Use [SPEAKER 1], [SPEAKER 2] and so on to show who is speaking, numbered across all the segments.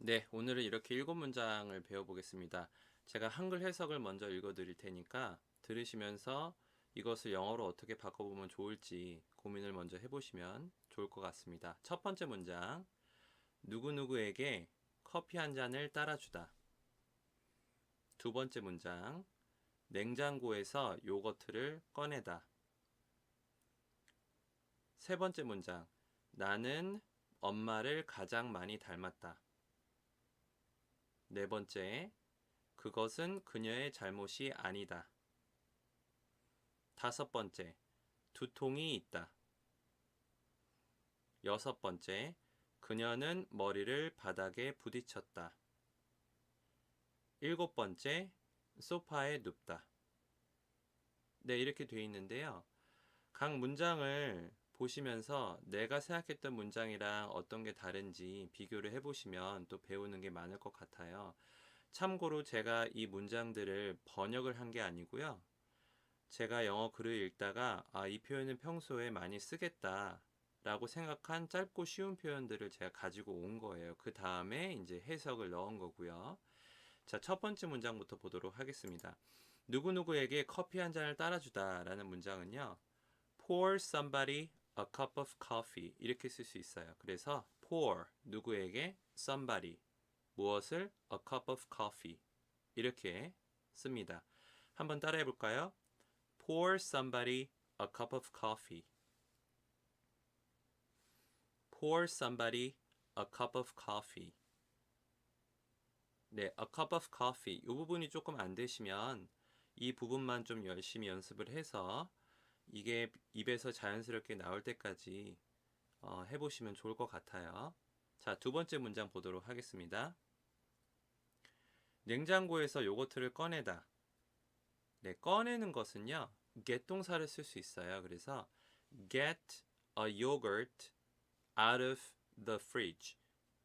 [SPEAKER 1] 네, 오늘은 이렇게 일곱 문장을 배워보겠습니다. 제가 한글 해석을 먼저 읽어드릴 테니까 들으시면서 이것을 영어로 어떻게 바꿔보면 좋을지 고민을 먼저 해보시면 좋을 것 같습니다. 첫 번째 문장. 누구누구에게 커피 한 잔을 따라주다. 두 번째 문장. 냉장고에서 요거트를 꺼내다. 세 번째 문장. 나는 엄마를 가장 많이 닮았다. 네 번째, 그것은 그녀의 잘못이 아니다. 다섯 번째, 두통이 있다. 여섯 번째, 그녀는 머리를 바닥에 부딪혔다. 일곱 번째, 소파에 눕다. 네, 이렇게 돼 있는데요. 각 문장을 보시면서 내가 생각했던 문장이랑 어떤 게 다른지 비교를 해보시면 또 배우는 게 많을 것 같아요. 참고로 제가 이 문장들을 번역을 한 게 아니고요. 제가 영어 글을 읽다가 아, 이 표현은 평소에 많이 쓰겠다. 라고 생각한 짧고 쉬운 표현들을 제가 가지고 온 거예요. 그 다음에 이제 해석을 넣은 거고요. 자, 첫 번째 문장부터 보도록 하겠습니다. 누구누구에게 커피 한 잔을 따라주다 라는 문장은요. pour somebody a cup of coffee 이렇게 쓸 수 있어요. 그래서 pour 누구에게 somebody 무엇을 a cup of coffee 이렇게 씁니다. 한번 따라해 볼까요? pour somebody a cup of coffee. pour somebody a cup of coffee. 네, a cup of coffee. 이 부분이 조금 안 되시면 이 부분만 좀 열심히 연습을 해서 이게 입에서 자연스럽게 나올 때까지 어, 해보시면 좋을 것 같아요. 자, 두 번째 문장 보도록 하겠습니다. 냉장고에서 요거트를 꺼내다. 네, 꺼내는 것은요, get 동사를 쓸 수 있어요. 그래서 get a yogurt out of the fridge.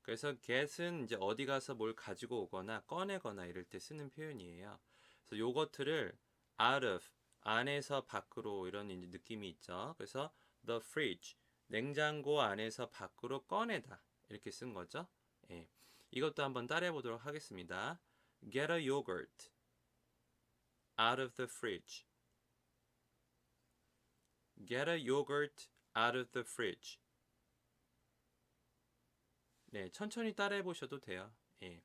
[SPEAKER 1] 그래서 get은 이제 어디 가서 뭘 가지고 오거나 꺼내거나 이럴 때 쓰는 표현이에요. 그래서 요거트를 out of 안에서 밖으로 이런 느낌이 있죠. 그래서 the fridge 냉장고 안에서 밖으로 꺼내다 이렇게 쓴 거죠. 예. 이것도 한번 따라해 보도록 하겠습니다. Get a yogurt out of the fridge. Get a yogurt out of the fridge. 네, 천천히 따라해 보셔도 돼요. 예.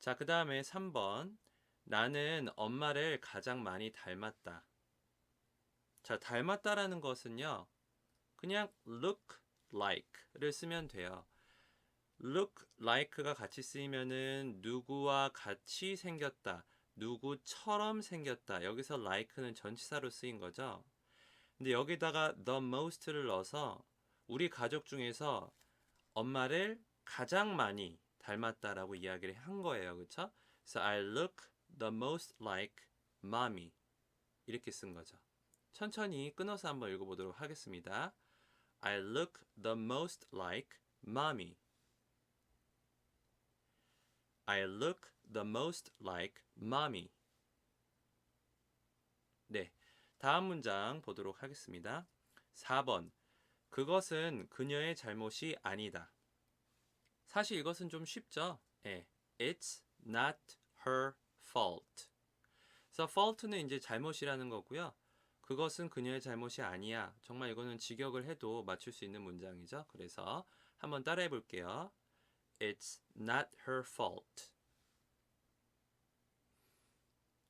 [SPEAKER 1] 자, 그 다음에 3번. 나는 엄마를 가장 많이 닮았다. 자, 닮았다라는 것은요, 그냥 look like를 쓰면 돼요. look like가 같이 쓰이면은 누구와 같이 생겼다, 누구처럼 생겼다. 여기서 like는 전치사로 쓰인 거죠. 근데 여기다가 the most를 넣어서 우리 가족 중에서 엄마를 가장 많이 닮았다라고 이야기를 한 거예요. 그쵸? 그래서 I look the most like mommy. 이렇게 쓴 거죠. 천천히 끊어서 한번 읽어보도록 하겠습니다. I look the most like mommy. I look the most like mommy. 네. 다음 문장 보도록 하겠습니다. 4번. 그것은 그녀의 잘못이 아니다. 사실 이것은 좀 쉽죠? 예. It's not her fault. 그래서 fault는 이제 잘못이라는 거고요. 그것은 그녀의 잘못이 아니야. 정말 이거는 직역을 해도 맞출 수 있는 문장이죠. 그래서 한번 따라해 볼게요. It's not her fault.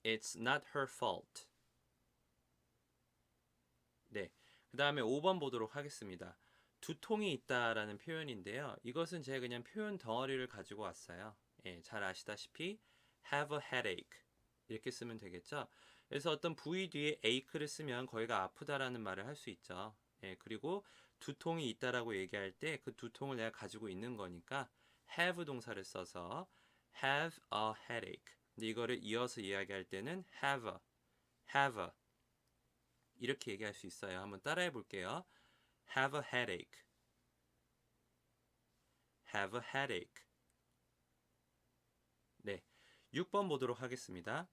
[SPEAKER 1] It's not her fault. 네. 그 다음에 5번 보도록 하겠습니다. 두통이 있다라는 표현인데요. 이것은 제가 그냥 표현 덩어리를 가지고 왔어요. 예, 잘 아시다시피 have a headache 이렇게 쓰면 되겠죠. 그래서 어떤 부위 뒤에 ache를 쓰면 거기가 아프다라는 말을 할 수 있죠. 예, 그리고 두통이 있다라고 얘기할 때 그 두통을 내가 가지고 있는 거니까 have 동사를 써서 have a headache. 근데 이거를 이어서 이야기할 때는 have a, have a 이렇게 얘기할 수 있어요. 한번 따라해 볼게요. have a headache. have a headache. 네. 6번 보도록 하겠습니다.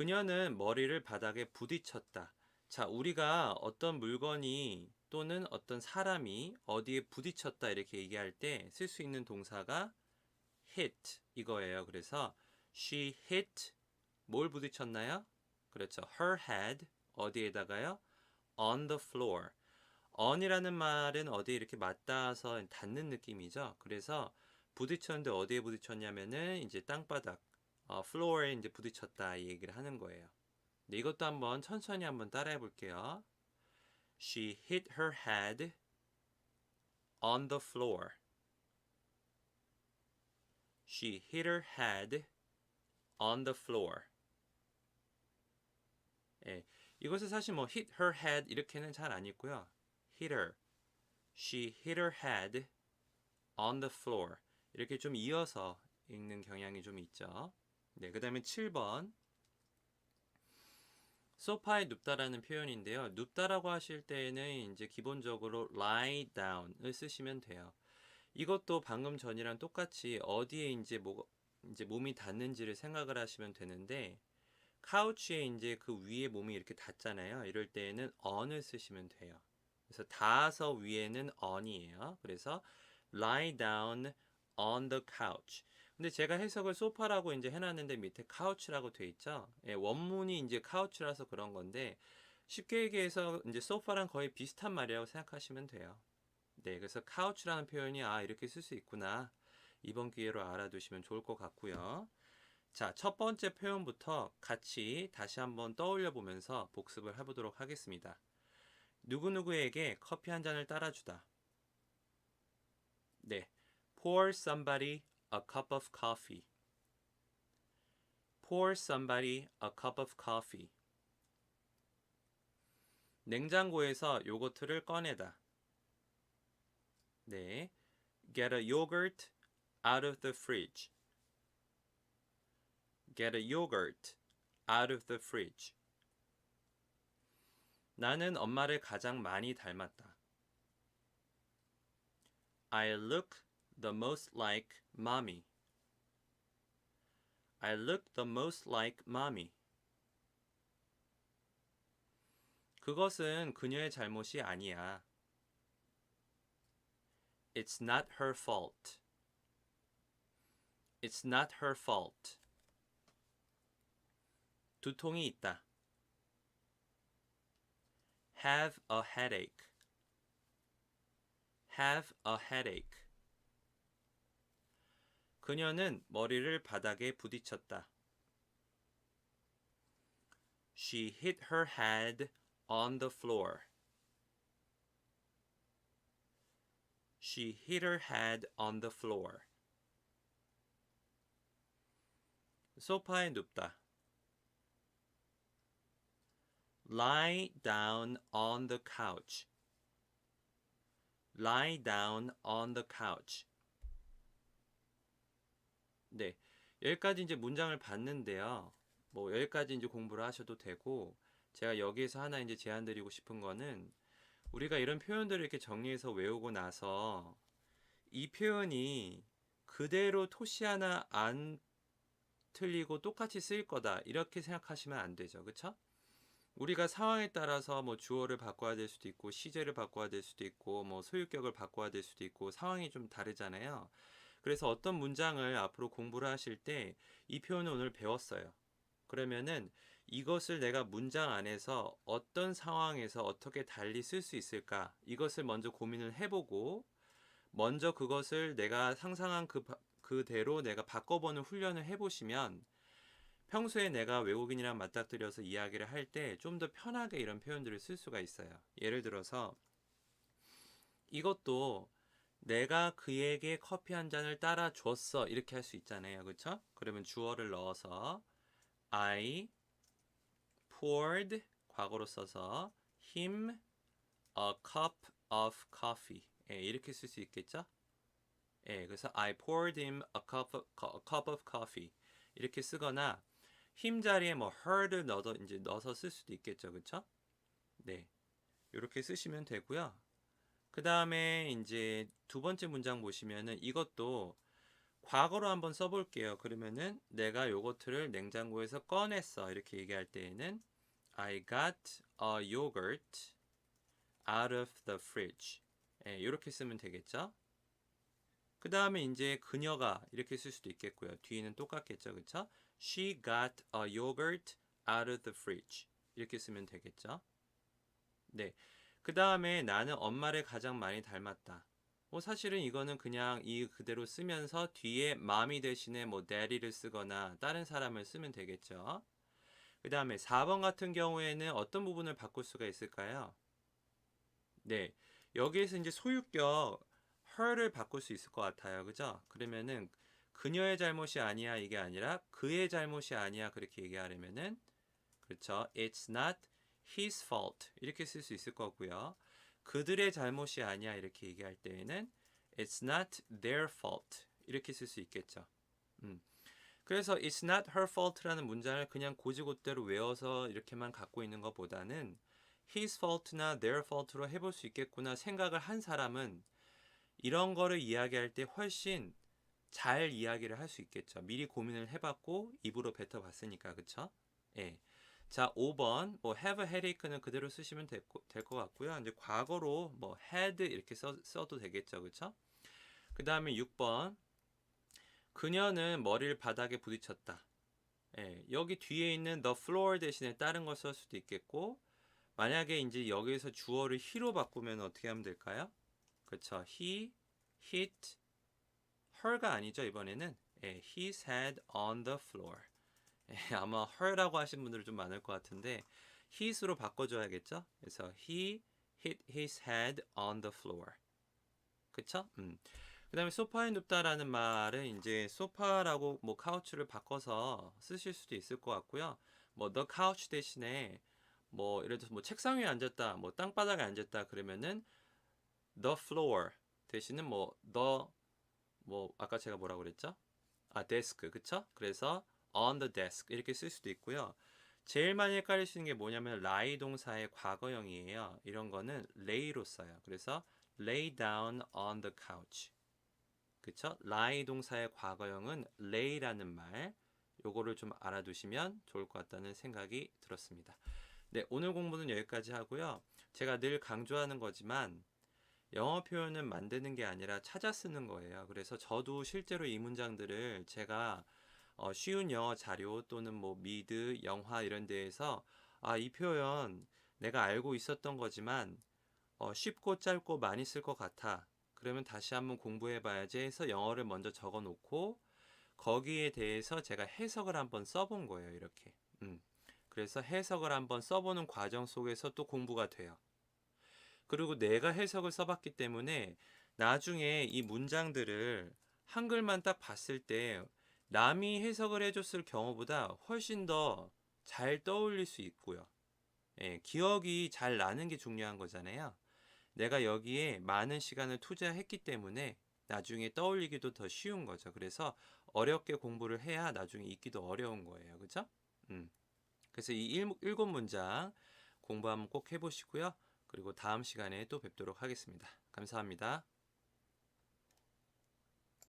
[SPEAKER 1] 그녀는 머리를 바닥에 부딪혔다. 자, 우리가 어떤 물건이 또는 어떤 사람이 어디에 부딪혔다 이렇게 얘기할 때 쓸 수 있는 동사가 hit 이거예요. 그래서 she hit 뭘 부딪혔나요? 그렇죠. her head 어디에다가요? on the floor. on이라는 말은 어디에 이렇게 맞닿아서 닿는 느낌이죠. 그래서 부딪혔는데 어디에 부딪혔냐면은 이제 땅바닥 어, floor에 이제 부딪혔다 이 얘기를 하는 거예요. 네, 이것도 한번 천천히 한번 따라해 볼게요. She hit her head on the floor. She hit her head on the floor. 예, 이것을 사실 뭐 hit her head 이렇게는 잘 안 읽고요. hit her. She hit her head on the floor. 이렇게 좀 이어서 읽는 경향이 좀 있죠. 네, 그 다음에 7번. 소파에 눕다라는 표현인데요. 눕다라고 하실 때에는 이제 기본적으로 lie down을 쓰시면 돼요. 이것도 방금 전이랑 똑같이 어디에 이제 뭐 이제 몸이 닿는지를 생각을 하시면 되는데 카우치에 이제 그 위에 몸이 이렇게 닿잖아요. 이럴 때에는 on을 쓰시면 돼요. 그래서 닿아서 위에는 on이에요. 그래서 lie down on the couch. 근데 제가 해석을 소파라고 이제 해놨는데 밑에 카우치라고 돼 있죠. 예, 원문이 이제 카우치라서 그런 건데 쉽게 얘기해서 이제 소파랑 거의 비슷한 말이라고 생각하시면 돼요. 네, 그래서 카우치라는 표현이 아 이렇게 쓸 수 있구나. 이번 기회로 알아두시면 좋을 것 같고요. 자, 첫 번째 표현부터 같이 다시 한번 떠올려 보면서 복습을 해보도록 하겠습니다. 누구누구에게 커피 한 잔을 따라주다. 네. Pour somebody a cup of coffee. Pour somebody a cup of coffee. 냉장고에서 요거트를 꺼내다. 네. Get a yogurt out of the fridge. Get a yogurt out of the fridge. 나는 엄마를 가장 많이 닮았다. I look the most like mommy. I look the most like mommy. 그것은 그녀의 잘못이 아니야. It's not her fault. It's not her fault. 두통이 있다. Have a headache. Have a headache. 그녀는 머리를 바닥에 부딪혔다. She hit her head on the floor. She hit her head on the floor. 소파에 눕다. Lie down on the couch. Lie down on the couch. 네. 여기까지 이제 문장을 봤는데요. 뭐 여기까지 이제 공부를 하셔도 되고 제가 여기에서 하나 이제 제안 드리고 싶은 거는 우리가 이런 표현들을 이렇게 정리해서 외우고 나서 이 표현이 그대로 토시 하나 안 틀리고 똑같이 쓰일 거다 이렇게 생각하시면 안 되죠. 그쵸? 우리가 상황에 따라서 뭐 주어를 바꿔야 될 수도 있고 시제를 바꿔야 될 수도 있고 뭐 소유격을 바꿔야 될 수도 있고 상황이 좀 다르잖아요. 그래서 어떤 문장을 앞으로 공부를 하실 때 이 표현을 오늘 배웠어요. 그러면은 이것을 내가 문장 안에서 어떤 상황에서 어떻게 달리 쓸 수 있을까? 이것을 먼저 고민을 해보고 먼저 그것을 내가 상상한 그 그대로 내가 바꿔보는 훈련을 해보시면 평소에 내가 외국인이랑 맞닥뜨려서 이야기를 할 때 좀 더 편하게 이런 표현들을 쓸 수가 있어요. 예를 들어서 이것도 내가 그에게 커피 한 잔을 따라 줬어. 이렇게 할 수 있잖아요. 그쵸? 그러면 주어를 넣어서 I poured 과거로 써서 him a cup of coffee. 예, 이렇게 쓸 수 있겠죠? 예, 그래서 I poured him a cup of, a cup of coffee. 이렇게 쓰거나 him 자리에 뭐 her를 넣어서 쓸 수도 있겠죠. 그쵸? 네. 이렇게 쓰시면 되고요. 그 다음에 이제 두 번째 문장 보시면은 이것도 과거로 한번 써볼게요. 그러면은 내가 요거트를 냉장고에서 꺼냈어. 이렇게 얘기할 때에는 I got a yogurt out of the fridge. 예, 이렇게 쓰면 되겠죠? 그 다음에 이제 그녀가 이렇게 쓸 수도 있겠고요. 뒤에는 똑같겠죠. 그쵸? She got a yogurt out of the fridge. 이렇게 쓰면 되겠죠. 네. 그 다음에 나는 엄마를 가장 많이 닮았다. 뭐 사실은 이거는 그냥 이 그대로 쓰면서 뒤에 mommy 대신에 뭐 daddy를 쓰거나 다른 사람을 쓰면 되겠죠. 그 다음에 4번 같은 경우에는 어떤 부분을 바꿀 수가 있을까요? 네. 여기에서 이제 소유격 her를 바꿀 수 있을 것 같아요. 그죠? 그러면은 그녀의 잘못이 아니야 이게 아니라 그의 잘못이 아니야 그렇게 얘기하려면은 그렇죠. It's not his fault 이렇게 쓸 수 있을 거고요. 그들의 잘못이 아니야 이렇게 얘기할 때에는 It's not their fault 이렇게 쓸 수 있겠죠. 음. 그래서 It's not her fault라는 문장을 그냥 고지고대로 외워서 이렇게만 갖고 있는 것보다는 his fault나 their fault로 해볼 수 있겠구나 생각을 한 사람은 이런 거를 이야기할 때 훨씬 잘 이야기를 할 수 있겠죠. 미리 고민을 해봤고 입으로 뱉어봤으니까 그쵸? 예. 자 5번 뭐 have a headache는 그대로 쓰시면 될 것 같고요. 이제 과거로 뭐 had 이렇게 써, 써도 되겠죠. 그쵸? 그 다음에 6번 그녀는 머리를 바닥에 부딪혔다. 예, 여기 뒤에 있는 the floor 대신에 다른 걸 쓸 수도 있겠고 만약에 이제 여기에서 주어를 he로 바꾸면 어떻게 하면 될까요? 그렇죠. He hit her가 아니죠 이번에는 예, his head on the floor. 예, 아마 her라고 하신 분들 좀 많을 것 같은데 his로 바꿔줘야겠죠. 그래서 he hit his head on the floor. 그쵸? 음. 그 다음에 소파에 눕다라는 말은 이제 소파라고 뭐 카우치를 바꿔서 쓰실 수도 있을 것 같고요. 뭐 the couch 대신에 뭐 예를 들어서 뭐 책상 위에 앉았다, 뭐 땅바닥에 앉았다 그러면은 the floor 대신은 뭐 the 뭐 아까 제가 뭐라고 그랬죠? 아 desk 그쵸? 그래서 on the desk 이렇게 쓸 수도 있고요. 제일 많이 헷갈리시는 게 뭐냐면 lie 동사의 과거형이에요. 이런 거는 lay로 써요. 그래서 lay down on the couch. 그쵸? lie 동사의 과거형은 lay라는 말. 요거를 좀 알아두시면 좋을 것 같다는 생각이 들었습니다. 네, 오늘 공부는 여기까지 하고요. 제가 늘 강조하는 거지만 영어 표현은 만드는 게 아니라 찾아 쓰는 거예요. 그래서 저도 실제로 이 문장들을 제가 어, 쉬운 영어 자료 또는 뭐 미드, 영화 이런 데에서 아, 이 표현 내가 알고 있었던 거지만 어, 쉽고 짧고 많이 쓸 것 같아. 그러면 다시 한번 공부해 봐야지 해서 영어를 먼저 적어 놓고 거기에 대해서 제가 해석을 한번 써본 거예요. 이렇게. 음. 그래서 해석을 한번 써보는 과정 속에서 또 공부가 돼요. 그리고 내가 해석을 써봤기 때문에 나중에 이 문장들을 한글만 딱 봤을 때 남이 해석을 해줬을 경우보다 훨씬 더 잘 떠올릴 수 있고요. 예, 기억이 잘 나는 게 중요한 거잖아요. 내가 여기에 많은 시간을 투자했기 때문에 나중에 떠올리기도 더 쉬운 거죠. 그래서 어렵게 공부를 해야 나중에 읽기도 어려운 거예요. 그죠? 음. 그래서 이 일, 일곱 문장 공부 한번 꼭 해보시고요. 그리고 다음 시간에 또 뵙도록 하겠습니다. 감사합니다.